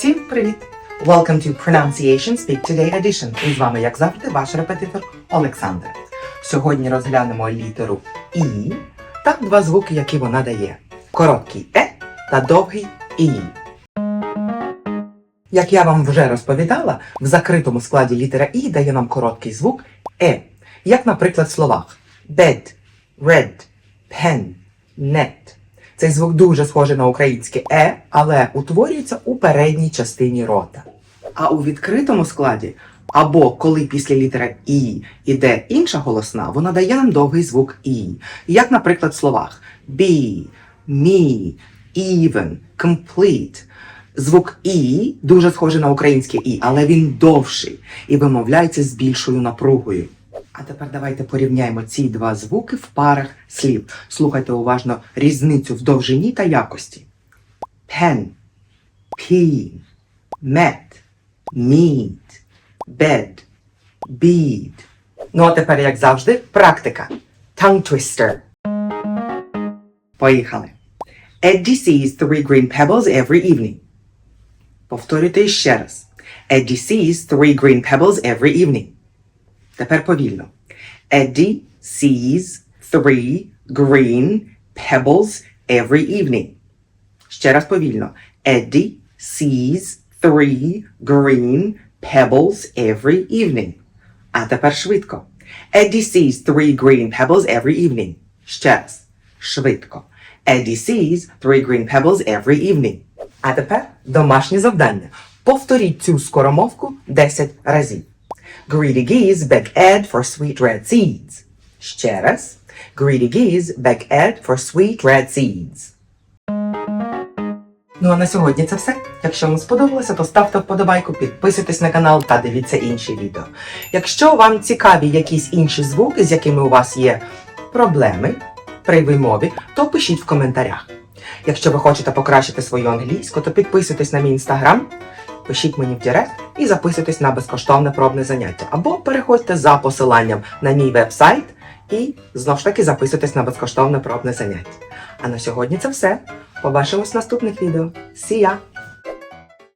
Всім привіт! Welcome to Pronunciation Speak Today Edition. І з вами, як завжди, ваш репетитор Олександр. Сьогодні розглянемо літеру І та два звуки, які вона дає: короткий Е та довгий І. Як я вам вже розповідала, в закритому складі літера І дає нам короткий звук Е, як, наприклад, в словах bed, red, pen, net. Цей звук дуже схожий на українське е, але утворюється у передній частині рота. А у відкритому складі, або коли після літери І іде інша голосна, вона дає нам довгий звук І. Як, наприклад, в словах be, me, even, complete. Звук І дуже схожий на українське І, але він довший і вимовляється з більшою напругою. А тепер давайте порівняємо ці два звуки в парах слів. Слухайте уважно різницю в довжині та якості. Pen, peen, met, meet, bed, bead. Ну а тепер, як завжди, практика. Tongue twister. Поїхали. Eddie sees three green pebbles every evening. Повторюйте ще раз. Eddie sees three green pebbles every evening. Тепер повільно. Eddie sees three green pebbles every evening. Ще раз повільно. Eddie sees three green pebbles every evening. А тепер швидко. Eddie sees three green pebbles every evening. Ще раз. Швидко. Eddie sees three green pebbles every evening. А тепер домашнє завдання. Повторіть цю скоромовку 10 разів. Greedy geese beg Ed for sweet red seeds. Ще раз. Greedy geese beg Ed for sweet red seeds. Ну а на сьогодні це все. Якщо вам сподобалося, то ставте вподобайку, підписуйтесь на канал та дивіться інші відео. Якщо вам цікаві якісь інші звуки, з якими у вас є проблеми при вимові, то пишіть в коментарях. Якщо ви хочете покращити свою англійську, то підписуйтесь на мій інстаграм, пишіть мені в директ і записуйтесь на безкоштовне пробне заняття. Або переходьте за посиланням на мій веб-сайт і знову ж таки записуйтесь на безкоштовне пробне заняття. А на сьогодні це все. Побачимось в наступних відео. See ya!